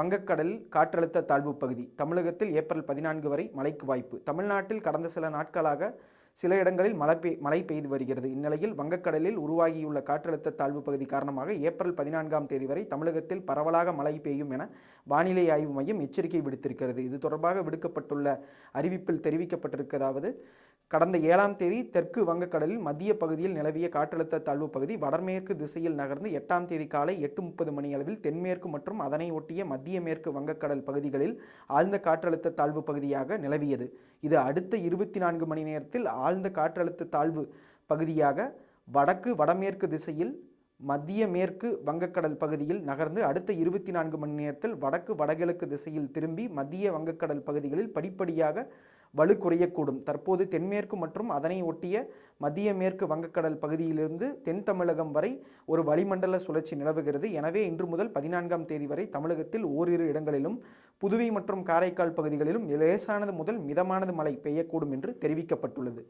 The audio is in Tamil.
வங்கக்கடலில் காற்றழுத்த தாழ்வு பகுதி. தமிழகத்தில் ஏப்ரல் பதினான்கு வரை மழைக்கு வாய்ப்பு. தமிழ்நாட்டில் கடந்த சில நாட்களாக சில இடங்களில் மழை பெய் மழை பெய்து வருகிறது. இந்நிலையில் வங்கக்கடலில் உருவாகியுள்ள காற்றழுத்த தாழ்வு பகுதி காரணமாக ஏப்ரல் பதினான்காம் தேதி வரை தமிழகத்தில் பரவலாக மழை பெய்யும் என வானிலை ஆய்வு மையம் எச்சரிக்கை விடுத்திருக்கிறது. இது தொடர்பாக விடுக்கப்பட்டுள்ள அறிவிப்பில் தெரிவிக்கப்பட்டிருக்கதாவது கடந்த ஏழாம் தேதி தெற்கு வங்கக்கடலில் மத்திய பகுதியில் நிலவிய காற்றழுத்த தாழ்வு பகுதி வடமேற்கு திசையில் நகர்ந்து எட்டாம் தேதி காலை எட்டு முப்பது மணி அளவில் தென்மேற்கு மற்றும் அதனை ஒட்டிய மத்திய மேற்கு வங்கக்கடல் பகுதிகளில் ஆழ்ந்த காற்றழுத்த தாழ்வு பகுதியாக நிலவியது. இது அடுத்த இருபத்தி நான்கு மணி நேரத்தில் ஆழ்ந்த காற்றழுத்த தாழ்வு பகுதியாக வடக்கு வடமேற்கு திசையில் மத்திய மேற்கு வங்கக்கடல் பகுதியில் நகர்ந்து அடுத்த இருபத்தி நான்கு மணி நேரத்தில் வடக்கு வடகிழக்கு திசையில் திரும்பி மத்திய வங்கக்கடல் பகுதிகளில் படிப்படியாக வலு குறையக்கூடும் தற்போது தென்மேற்கு மற்றும் அதனை ஒட்டிய மத்திய மேற்கு வங்கக்கடல் பகுதியிலிருந்து தென் தமிழகம் வரை ஒரு வளிமண்டல சுழற்சி நிலவுகிறது. எனவே இன்று முதல் பதினான்காம் தேதி வரை தமிழகத்தில் ஓரிரு இடங்களிலும் புதுவை மற்றும் காரைக்கால் பகுதிகளிலும் லேசானது முதல் மிதமானது மழை பெய்யக்கூடும் என்று தெரிவிக்கப்பட்டுள்ளது.